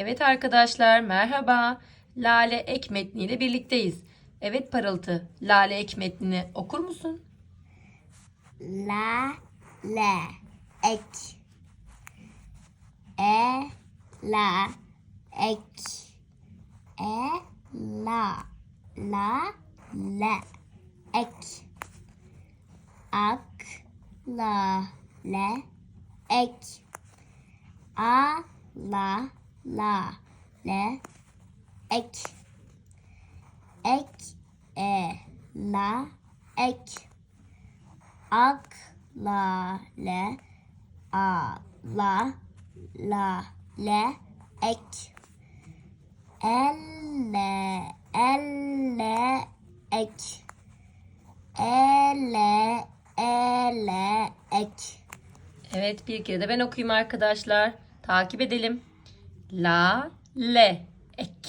Evet arkadaşlar merhaba. Lale ek metniyle birlikteyiz. Evet Parıltı, Lale ek okur musun? La le ek e la ek e la la le ek ak la le ek a la la le ek. Ek. E. La. Ek. Ak. La le a. La. La le ek elle elle ek. Ele ele ek. Evet bir kere de ben okuyayım arkadaşlar. Takip edelim. La le ek.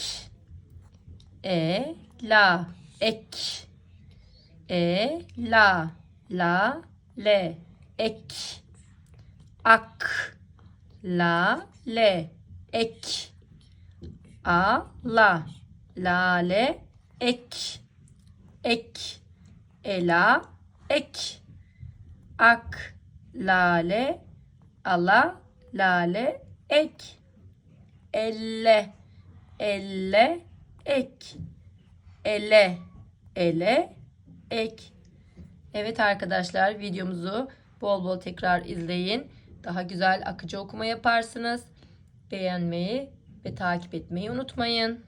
E la ek. E la la le ek. Ak la le ek. A la la le ek. Ek ela ek. Ak lale ala lale ek elle elle ek ele ele ek Evet arkadaşlar videomuzu bol bol tekrar izleyin. Daha güzel akıcı okuma yaparsınız. Beğenmeyi ve takip etmeyi unutmayın.